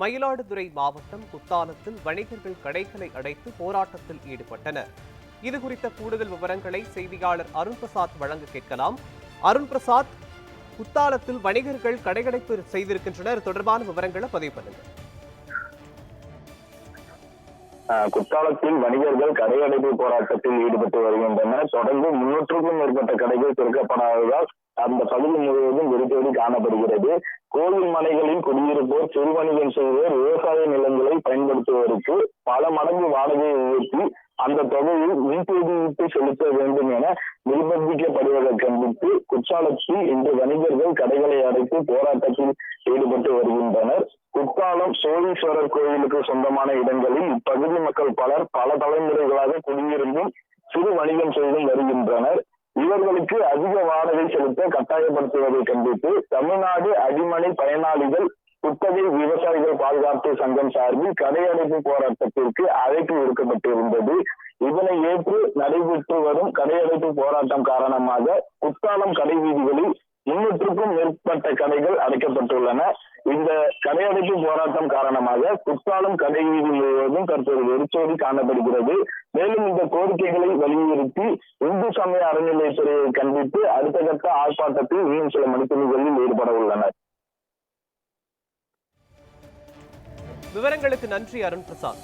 மயிலாடுதுறை மாவட்டம் குத்தாலத்தில் வணிகர்கள் கடைகளை அடைத்து போராட்டத்தில் ஈடுபட்டனர். இது குறித்த கூடுதல் விவரங்களை செய்தியாளர் அருண் பிரசாத் வழங்க கேட்கலாம். அருண் பிரசாத் குத்தாலத்தில் வணிகர்கள் கடையடைப்பு செய்திருக்கின்றனர். தொடர்பான விவரங்களை பதிவு பண்ணுங்கள். குற்றாலத்தில் வணிகர்கள் கடையடைப்பு போராட்டத்தில் ஈடுபட்டு வருகின்றனர். தொடர்ந்து முன்னூற்றுக்கும் மேற்பட்ட கடைகள் திறக்கப்படாததால் அந்த பகுதி முழுவதும் வெறித்தோடி காணப்படுகிறது. கோவில் மனைகளில் குடியிருப்போர் சிறு வணிகம் செய்வோர் விவசாய நிலங்களை பயன்படுத்துவோருக்கு பல மடங்கு வாடகையை உயர்த்தி அந்த தொகையை முன்பதிவிட்டு செலுத்த வேண்டும் என நிர்பந்திக்கப்படுவதை கண்டித்து குற்றாலத்தில் இன்று வணிகர்கள் கடைகளை அடைத்து போராட்டத்தில் ஈடுபட்டு வருகின்றனர். குற்றாலம் சோழீஸ்வரர் கோயிலுக்கு சொந்தமான இடங்களில் இப்பகுதி மக்கள் பலர் பல தலைமுறைகளாக குடியிருந்தும் சிறு வணிகம் செய்தும் வருகின்றனர். இவர்களுக்கு அதிக வாடகை செலுத்த கட்டாயப்படுத்துவதை கண்டித்து தமிழ்நாடு அடிமனை பயனாளிகள் குத்தகை விவசாயிகள் பாதுகாப்பு சங்கம் சார்பில் கடையடைப்பு போராட்டத்திற்கு அழைப்பு விடுக்கப்பட்டிருந்தது. இதனை ஏற்று நடைபெற்று வரும் கடையடைப்பு போராட்டம் காரணமாக குத்தாலம் கடை வீதிகளில் முன்னூற்றுக்கும் மேற்பட்ட கடைகள் அடைக்கப்பட்டுள்ளன. இந்த கடையடைப்பு போராட்டம் காரணமாக குற்றாலம் கடை வீதி முழுவதும் தற்போது வெறிச்சோடி காணப்படுகிறது. மேலும் இந்த கோரிக்கைகளை வலியுறுத்தி இந்து சமய அறநிலையத்துறையை கண்டித்து அடுத்த கட்ட ஆர்ப்பாட்டத்தில் இன்னும் சில மணித்துணிகளில் ஈடுபட உள்ளனர். விவரங்களுக்கு நன்றி அருண் பிரசாத்.